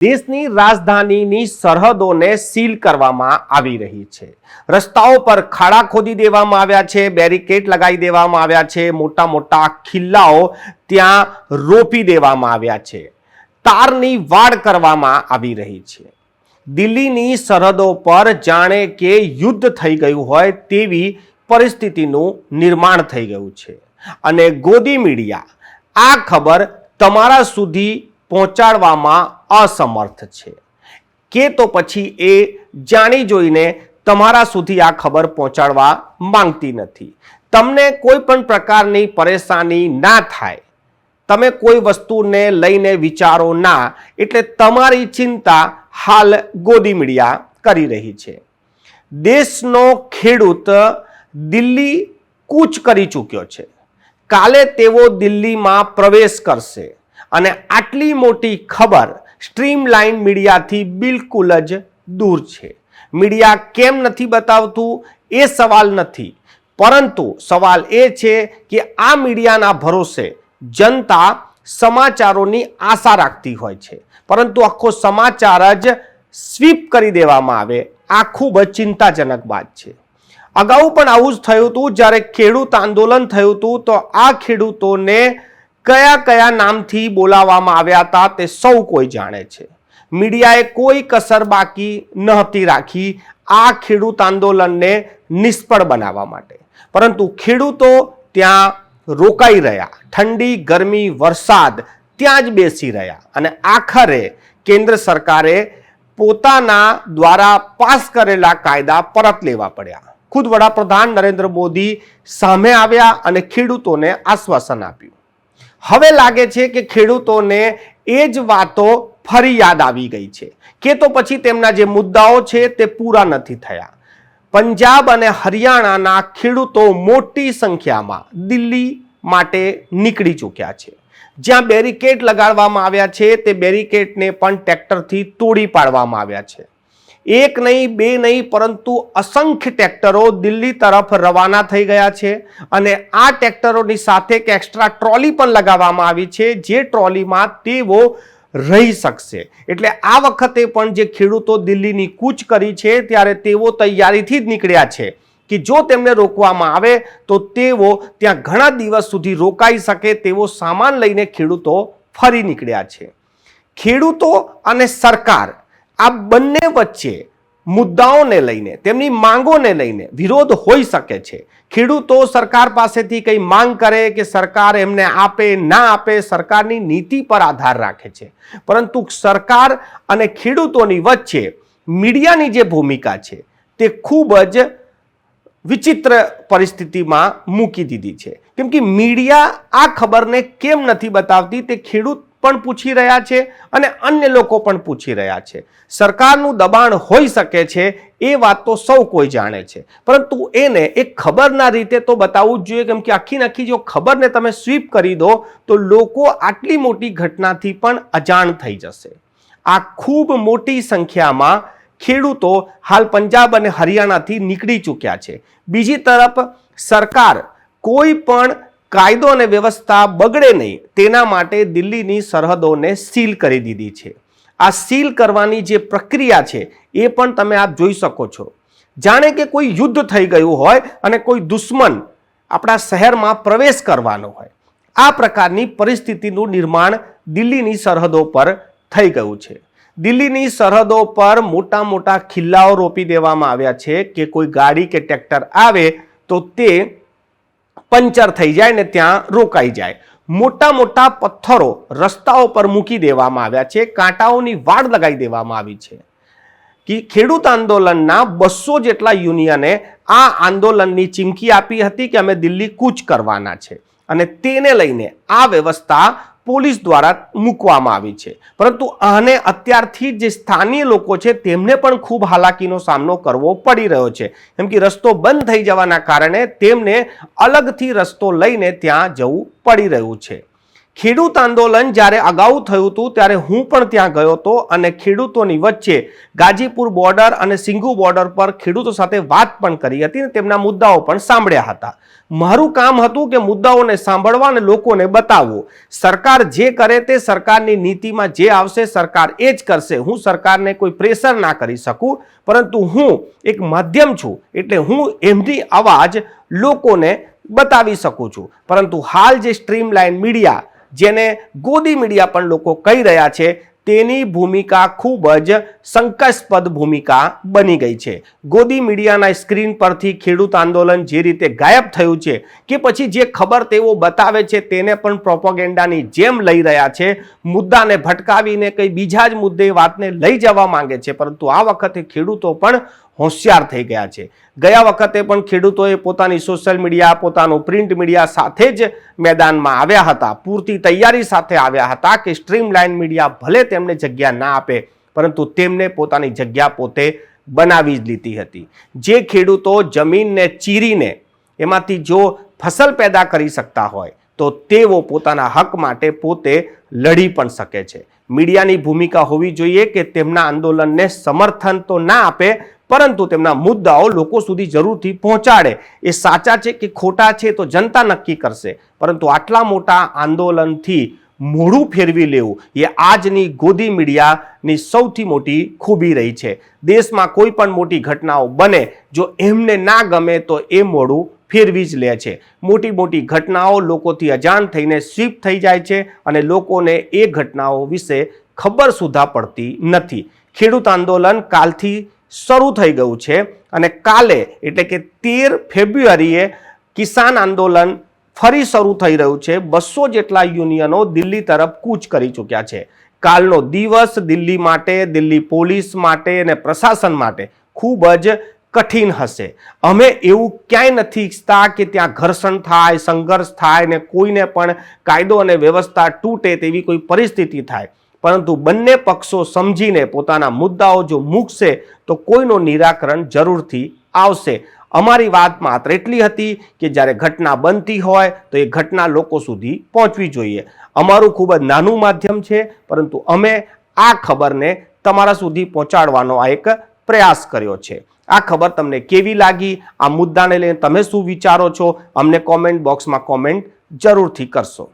દેશની રાજધાનીની સરહદોને સીલ કરવામાં આવી રહી છે. રસ્તાઓ પર ખાડા ખોદી દેવામાં આવ્યા છે, બેરિકેડ લગાવી દેવામાં આવ્યા છે મોટા મોટા ખિલ્લાઓ ત્યાં રોપી દેવામાં આવ્યા છે. તારની વાડ કરવામાં આવી રહી છે. દિલ્હીની સરહદો પર જાણે કે યુદ્ધ થઈ ગયું હોય તેવી પરિસ્થિતિનું નિર્માણ થઈ ગયું છે. અને ગોદી મીડિયા, આ ખબર તમારા સુધી પહોંચાડવામાં અસમર્થ છે. કે તો પછી એ જાણી જોઈને તમારા સુધી આ ખબર પહોંચાડવા માંગતી નથી. તમને કોઈ પણ પ્રકારની પરેશાની ના થાય. તમે કોઈ વસ્તુને લઈને વિચારો ના, એટલે તમારી ચિંતા હાલ ગોદી મીડિયા કરી રહી છે. દેશનો ખેડૂત દિલ્હી કૂચ કરી ચૂક્યો છે. કાલે તેઓ દિલ્હીમાં પ્રવેશ કરશે. અને આટલી મોટી ખબર સ્ટ્રીમલાઇન મીડિયાથી બિલકુલ જ દૂર છે. મીડિયા કેમ નથી બતાવતું? એ સવાલ નથી. પરંતુ સવાલ એ છે કે આ મીડિયાના ભરોસે જનતા સમાચારોની આશા રાખતી હોય છે. પરંતુ આખો સમાચાર જ સ્વીપ કરી દેવામાં આવે. આ ખૂબ જ ચિંતાજનક વાત છે. અગાઉ પણ આવું જ થયું હતું. જ્યારે ખેડૂત આંદોલન થયું હતું, તો આ ખેડૂતોને કયા કયા નામથી બોલાવવામાં આવ્યા હતા તે સૌ કોઈ જાણે છે. મીડિયાએ કોઈ કસર બાકી નહોતી રાખી આ ખેડૂત આંદોલનને નિષ્ફળ બનાવવા માટે. પરંતુ ખેડૂતો ત્યાં રોકાઈ રહ્યા. ઠંડી, ગરમી, વરસાદ ત્યાં જ બેસી રહ્યા. અને આખરે કેન્દ્ર સરકારે પોતાના દ્વારા પાસ કરેલા કાયદા પરત લેવા પડ્યા. ખુદ વડાપ્રધાન નરેન્દ્ર મોદી સામે આવ્યા અને ખેડૂતોને આશ્વાસન આપ્યું. હવે લાગે છે કે ખેડૂતોને એ જ વાતો ફરી યાદ આવી ગઈ છે કે તો પછી તેમના જે મુદ્દાઓ છે તે પૂરા નથી થયા. પંજાબ અને હરિયાણાના ખેડૂતો મોટી સંખ્યામાં દિલ્હી માટે નીકળી ચૂક્યા છે. જ્યાં બેરિકેડ લગાડવામાં આવ્યા છે તે બેરિકેડને પણ ટ્રેક્ટરથી તોડી પાડવામાં આવ્યા છે. એક નહીં, બે નહીં, પરંતુ અસંખ્ય ટ્રેક્ટરો દિલ્હી તરફ રવાના થઈ ગયા છે અને આ ટ્રેક્ટરોની સાથે એક એક્સ્ટ્રા ટ્રોલી પણ લગાવવામાં આવી છે જે ટ્રોલીમાં તેઓ રહી શકશે. એટલે આ વખતે પણ જે ખેડૂતો દિલ્હીની કૂચ કરી છે ત્યારે તેઓ તૈયારીથી જ નીકળ્યા છે કે જો તેમને રોકવામાં આવે તો તેઓ ત્યાં ઘણા દિવસ સુધી રોકાઈ શકે તેવો સામાન લઈને ખેડૂતો ફરી નીકળ્યા છે. ખેડૂતો અને સરકાર આ બંને વચ્ચે મુદ્દાઓને લઈને, તેમની માંગોને લઈને વિરોધ હોઈ શકે છે. ખેડૂતો સરકાર પાસેથી કંઈ માંગ કરે કે સરકાર એમને આપે, ના આપે, સરકારની નીતિ પર આધાર રાખે છે. પરંતુ સરકાર અને ખેડૂતોની વચ્ચે મીડિયાની જે ભૂમિકા છે, તે ખૂબ જ વિચિત્ર પરિસ્થિતિમાં મૂકી દીધી છે. કેમ કે મીડિયા આ ખબરને કેમ નથી બતાવતી? તે ખેડૂત પણ પૂછી રહ્યા છે અને અન્ય લોકો પણ પૂછી રહ્યા છે. સરકારનું દબાણ હોઈ શકે છે એ વાત તો સૌ કોઈ જાણે છે. પરંતુ એને એક ખબરના રીતે તો બતાવવું જ જોઈએ કેમ કે આખી નાખી જો ખબરને તમે સ્વીપ કરી દો તો લોકો આટલી મોટી ઘટનાથી પણ અજાણ થઈ જશે. આ ખૂબ મોટી સંખ્યામાં ખેડૂતો હાલ પંજાબ અને હરિયાણાથી નીકળી ચૂક્યા છે. બીજી તરફ સરકાર કોઈ પણ કાયદો અને વ્યવસ્થા બગડે નહીં, તેના માટે દિલ્હીની સરહદોને સીલ કરી દીધી છે. આ સીલ કરવાની જે પ્રક્રિયા છે, એ પણ તમે આપ જોઈ શકો છો. જાણે કે કોઈ યુદ્ધ થઈ ગયું હોય અને કોઈ દુશ્મન આપણા શહેરમાં પ્રવેશ કરવાનો હોય. આ પ્રકારની પરિસ્થિતિનું નિર્માણ દિલ્હીની સરહદો પર થઈ ગયું છે. દિલ્હીની સરહદો પર મોટા મોટા ખિલ્લાઓ રોપી દેવામાં આવ્યા છે કે કોઈ ગાડી કે ટ્રેક્ટર આવે તો તે પંચર થઈ જાય ને ત્યાં રોકાઈ જાય. મોટા મોટા પથ્થરો રસ્તાઓ પર મૂકી દેવામાં આવ્યા છે, કાંટાઓની વાડ લગાવી દેવામાં આવી છે. કે ખેડૂત આંદોલનના બસો જેટલા યુનિયને આ આંદોલનની ચીમકી આપી હતી કે અમે દિલ્હી કૂચ કરવાના છે. અને તેને લઈને આ વ્યવસ્થા પોલીસ દ્વારા મૂકવામાં આવી છે. પરંતુ આને અત્યારથી જે સ્થાનીય લોકો છે તેમને પણ ખૂબ હાલાકીનો સામનો કરવો પડી રહ્યો છે. કેમ કે રસ્તો બંધ થઈ જવાના કારણે તેમને અલગથી રસ્તો લઈને ત્યાં જવું પડી રહ્યું છે. ખેડૂત આંદોલન જ્યારે અગાઉ થયું હતું, ત્યારે હું પણ ત્યાં ગયો હતો અને ખેડૂતોની વચ્ચે ગાજીપુર બોર્ડર અને સિંગુ બોર્ડર પર ખેડૂતો સાથે વાત પણ કરી હતી અને તેમના મુદ્દાઓ પણ સાંભળ્યા હતા. મારું કામ હતું કે મુદ્દાઓને સાંભળવા અને લોકોને બતાવવું. સરકાર જે કરે તે સરકારની નીતિમાં જે આવશે, સરકાર એ જ કરશે. હું સરકારને કોઈ પ્રેશર ના કરી શકું, પરંતુ હું એક માધ્યમ છું, એટલે હું એમની અવાજ લોકોને બતાવી શકું છું. પરંતુ હાલ જે સ્ટ્રીમલાઇન મીડિયા જેને ગોદી મીડિયા પણ લોકો કહી રહ્યા છે, તેની ભૂમિકા ખૂબ જ શંકાસ્પદ ભૂમિકા બની ગઈ છે. ગોદી મીડિયાના સ્ક્રીન પરથી ખેડૂત આંદોલન જે રીતે ગાયબ થયું છે કે પછી જે ખબર તેઓ બતાવે છે તેને પણ પ્રોપોગેન્ડાની જેમ લઈ રહ્યા છે, મુદ્દાને ભટકાવીને કંઈ બીજા જ મુદ્દે વાતને લઈ જવા માંગે છે. પરંતુ આ વખતે ખેડૂતો પણ હોશિયાર થઈ ગયા છે. ગયા વખતે પણ ખેડૂતોએ પોતાની સોશિયલ મીડિયા પોતાનું પ્રિન્ટ મીડિયા સાથે જ મેદાનમાં આવ્યા હતા. પૂરતી તૈયારી સાથે આવ્યા હતા કે સ્ટ્રીમલાઇન મીડિયા ભલે તેમને જગ્યા ના આપે, પરંતુ તેમને પોતાની જગ્યા પોતે બનાવી જ લીધી હતી. જે ખેડૂતો જમીનને ચીરીને એમાંથી જો ફસલ પેદા કરી શકતા હોય, તો તેઓ પોતાના હક માટે પોતે લડી પણ શકે છે. મીડિયાની ભૂમિકા હોવી જોઈએ કે તેમના આંદોલનને સમર્થન તો ના આપે પરંતુ તેમના મુદ્દાઓ લોકો સુધી જરૂરથી પહોંચાડે. એ સાચા છે કે ખોટા છે તો જનતા નક્કી કરશે. પરંતુ આટલા મોટા આંદોલનથી મોઢું ફેરવી લેવું એ આજની ગોદી મીડિયાની સૌથી મોટી ખૂબી રહી છે. દેશમાં કોઈ પણ મોટી ઘટનાઓ બને, જો એમને ના ગમે તો એ મોડું ફેરવી જ લે છે. મોટી મોટી ઘટનાઓ લોકોથી અજાણ થઈને સ્વીપ થઈ જાય છે અને લોકોને એ ઘટનાઓ વિશે ખબર સુધા પડતી નથી. ખેડૂત આંદોલન કાલથી શરૂ થઈ ગયું છે અને કાલે, એટલે કે તેર ફેબ્રુઆરીએ કિસાન આંદોલન ફરી શરૂ થઈ રહ્યું છે. બસો જેટલા યુનિયનો દિલ્હી તરફ કૂચ કરી ચૂક્યા છે. કાલનો દિવસ દિલ્હી માટે, દિલ્હી પોલીસ માટે અને પ્રશાસન માટે ખૂબ જ કઠિન હશે. અમે એવું ક્યાંય નથી ઈચ્છતા કે ત્યાં ઘર્ષણ થાય, સંઘર્ષ થાય ને કોઈને પણ કાયદો અને વ્યવસ્થા તૂટે તેવી કોઈ પરિસ્થિતિ થાય. પરંતુ બંને પક્ષો સમજીને પોતાના મુદ્દાઓ જો મૂકશે, તો કોઈનું નિરાકરણ જરૂરથી આવશે. અમારી વાત માત્ર એટલી હતી કે જ્યારે ઘટના બનતી હોય, તો એ ઘટના લોકો સુધી પહોંચવી જોઈએ. અમારું ખૂબ જ નાનું માધ્યમ છે, પરંતુ અમે આ ખબરને તમારા સુધી પહોંચાડવાનો આ એક પ્રયાસ કર્યો છે. આ ખબર તમને કેવી લાગી? આ મુદ્દાને લઈને તમે શું વિચારો છો? અમને કોમેન્ટ બોક્સમાં કોમેન્ટ જરૂરથી કરશો.